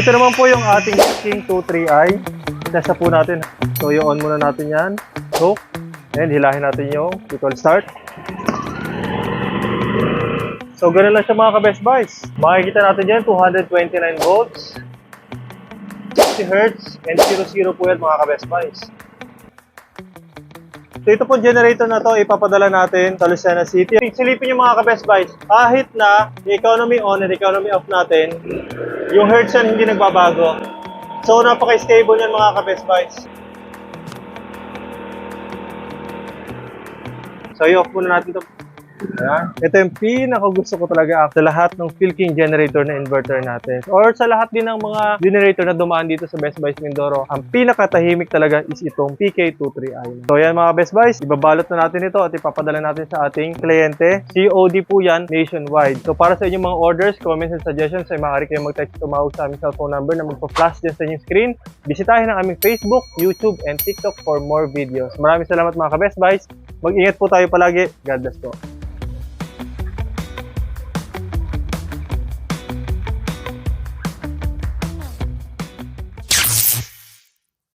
ito naman po yung ating King 23i. Testa po natin. So i-on muna natin yan. Hook. And hilahin natin yung equal start. So ganun lang siya mga ka-best buys. Makikita natin dyan 229 volts. 60 Hz and 00 po yan mga ka-best buys. So ito po generator na to, ipapadala natin sa Lucena City. Silipin yung mga ka-best buys, kahit na economy on and economy off natin, yung hertz yan hindi nagbabago. So napaka-stable yan mga ka-best buys. So i-off muna natin to. Ayan. Ito yung pinaka gusto ko talaga sa lahat ng Philking generator na inverter natin. Or sa lahat din ng mga generator na dumaan dito sa Best Buys Mindoro, ang pinakatahimik talaga is itong PK23i. So yan mga Best Buys, ibabalot na natin ito at ipapadala natin sa ating kliyente. COD po yan nationwide. So para sa inyong mga orders, comments and suggestions, ay maaari kayo mag-text tumawag sa aming cellphone number na magpa-flash dyan sa inyong screen. Bisitahin ang aming Facebook, YouTube, and TikTok for more videos. Maraming salamat mga ka-Best Buys. Mag-ingat po tayo palagi. God bless po.